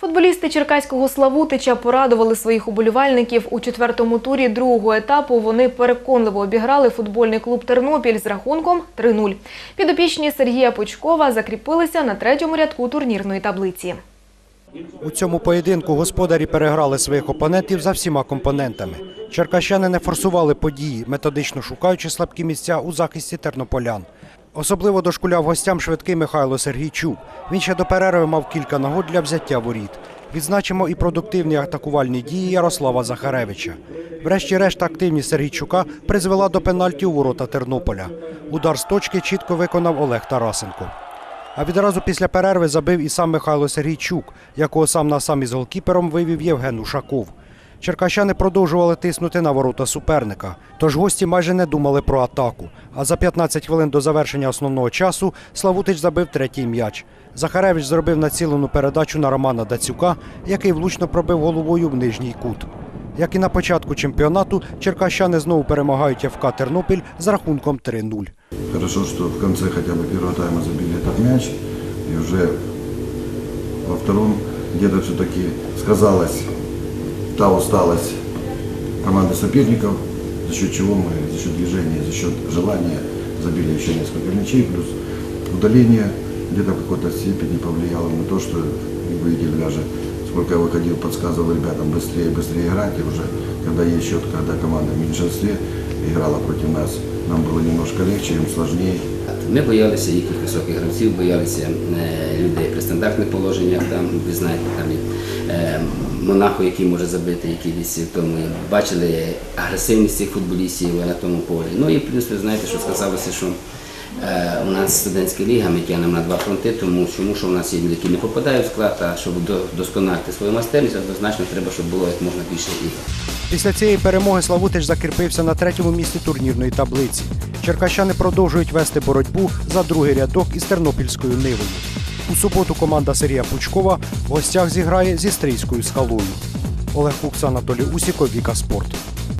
Футболісти Черкаського Славутича порадували своїх уболівальників. У четвертому турі другого етапу вони переконливо обіграли футбольний клуб Тернопіль з рахунком 3-0. Підопічні Сергія Почкова закріпилися на третьому рядку турнірної таблиці. У цьому поєдинку господарі переграли своїх опонентів за всіма компонентами. Черкащани не форсували події, методично шукаючи слабкі місця у захисті тернополян. Особливо дошкуляв гостям швидкий Михайло Сергійчук. Він ще до перерви мав кілька нагод для взяття воріт. Відзначимо і продуктивні атакувальні дії Ярослава Захаревича. Врешті-решт активність Сергійчука призвела до пенальті у ворота Тернополя. Удар з точки чітко виконав Олег Тарасенко. А відразу після перерви забив і сам Михайло Сергійчук, якого сам на сам із голкіпером вивів Євген Ушаков. Черкащани продовжували тиснути на ворота суперника, тож гості майже не думали про атаку. А за 15 хвилин до завершення основного часу Славутич забив третій м'яч. Захаревич зробив націлену передачу на Романа Дацюка, який влучно пробив головою в нижній кут. Як і на початку чемпіонату, черкащани знову перемагають ФК Тернопіль з рахунком 3-0. Хорошо, что в конце хотя бы первого тайма забили этот мяч. И уже во втором где-то все-таки сказалась та усталость команды соперников, за счет чего мы, за счет движения, за счет желания забили еще несколько мячей, плюс удаление где-то в какой-то степени повлияло на то, что вы видели даже, сколько я выходил, подсказывал ребятам быстрее, быстрее играть, и уже когда есть счет, когда команда в меньшинстве играла против нас, нам было немножко легче, им сложнее, Ми боялися їхніх високих гравців, боялися е, людей при стандартних положеннях. Там ви знаєте, там е, Монахо, який може забити, який десь в тому бачили агресивність цих футболістів на тому полі. Ну і плюс ви знаєте, що сказалося, що у нас студентська ліга, ми тягнемо на два фронти, тому що, у нас є люди, які не попадають в склад, а щоб до- досконалити свою майстерність, однозначно треба, щоб було як можна більше ігор. Після цієї перемоги Славутич закріпився на третьому місці турнірної таблиці. Черкащани продовжують вести боротьбу за другий рядок із тернопільською нивою. У суботу команда Сергія Пучкова в гостях зіграє зі стрийською скалою. Олег Кукс, Анатолій Усіков, Віка Спорт.